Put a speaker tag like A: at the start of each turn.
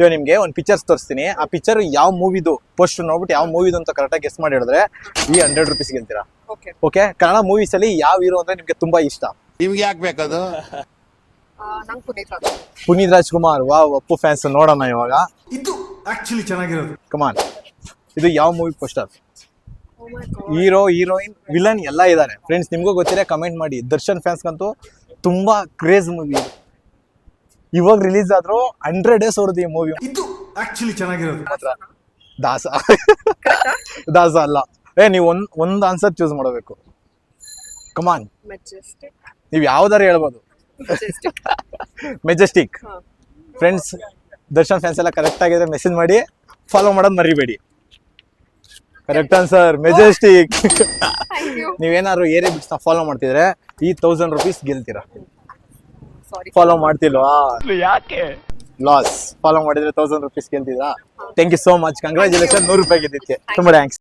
A: ಇವಾಗ ನಿಮ್ಗೆ ಒಂದು ಪಿಕ್ಚರ್ಸ್ ತೋರಿಸ್ತೀನಿ. ಆ ಪಿಕ್ಚರ್ ಯಾವ ಮೂವಿದು ಪೋಸ್ಟ್ ನೋಡ್ಬಿಟ್ಟು ಯಾವ ಮೂವಿದು ಅಂತ ಕರೆಕ್ಟಾಗಿ ಗೆಸ್ ಮಾಡಿ ಹೇಳಿದ್ರೆ ಈ ಹಂಡ್ರೆಡ್ ರುಪೀಸ್ ಗೆಲ್ತೀರಾ
B: ಓಕೆ
A: ಓಕೆ ಕನ್ನಡ ಮೂವೀಸ್ ಅಲ್ಲಿ ಯಾವ ಹೀರೋ ಅಂದ್ರೆ ನಿಮ್ಗೆ ತುಂಬಾ ಇಷ್ಟ?
C: ನಿಮ್ಗೆ ಯಾಕೆ ಬೇಕದು
B: ಪುನೀತ್ ರಾಜ್.
A: ಕುಮಾರ್ ರಾಜ್ಕುಮಾರ್. ವಾವ್ ಅಪ್ಪು ಫ್ಯಾನ್ಸ್ ನೋಡೋಣ ಇವಾಗ.
D: ಇದು ಆಕ್ಚುಲಿ ಚೆನ್ನಾಗಿರೋದು.
A: ಕಮಾನ್ ಇದು ಯಾವ movie poster
B: oh my god
A: hero heroine villain ಎಲ್ಲ ಇದ್ದಾರೆ ಫ್ರೆಂಡ್ಸ್ ನಿಮ್ಗೂ ಗೊತ್ತಿದೆ ಕಮೆಂಟ್ ಮಾಡಿ. ದರ್ಶನ್ ಫ್ಯಾನ್ಸ್ಗಂತೂ ತುಂಬಾ ಕ್ರೇಜ್ ಮೂವಿ ಇವಾಗ ರಿಲೀಸ್ ಆದ್ರು ಹಂಡ್ರೆಡ್ ಡೇಸ್ ಹೊಡೆದು ಈ ಮೂವಿ
D: ಇದು ಆಕ್ಚುಲಿ ಚೆನ್ನಾಗಿರೋದು.
A: ಮಾತ್ರ. ದಾಸ. ದಾಸ ಅಲ್ಲ. ಏ ನೀವು ಒಂದ್ ಒಂದ್ ಆನ್ಸರ್ ಚೂಸ್ ಮಾಡಬೇಕು. ಕಮಾನ್
B: ಮೆಜೆಸ್ಟಿಕ್
A: ನೀವು ಯಾವ್ದಾರು ಹೇಳ್ಬೋದು.
B: Majestic
A: Majestic friends Darshan fans ಎಲ್ಲ ಕರೆಕ್ಟ್ ಆಗಿದ್ರೆ ಮೆಸೇಜ್ ಮಾಡಿ ಫಾಲೋ ಮಾಡೋದು ಮರಿಬೇಡಿ. Correct answer Majestic
B: thank you
A: ನೀವೇನಾದ್ರು ಏರಿಯಾ ಬಿಟ್ಸ್ನ ಫಾಲೋ ಮಾಡ್ತಿದ್ರೆ ಈ ತೌಸಂಡ್ ರುಪೀಸ್ ಗೆಲ್ತೀರಾ. ಫಾಲೋ ಮಾಡ್ತಿಲ್ವಾ? ಯಾಕೆ? ಲಾಸ್ ಫಾಲೋ ಮಾಡಿದ್ರೆ thousand rupees ಗೆಲ್ತಿದ್ರಾ thank you so much congratulation ನೂರು ರೂಪಾಯಿ ಗೆದ್ದಿದ್ಕೆ. ತುಂಬಾ ಥ್ಯಾಂಕ್ಸ್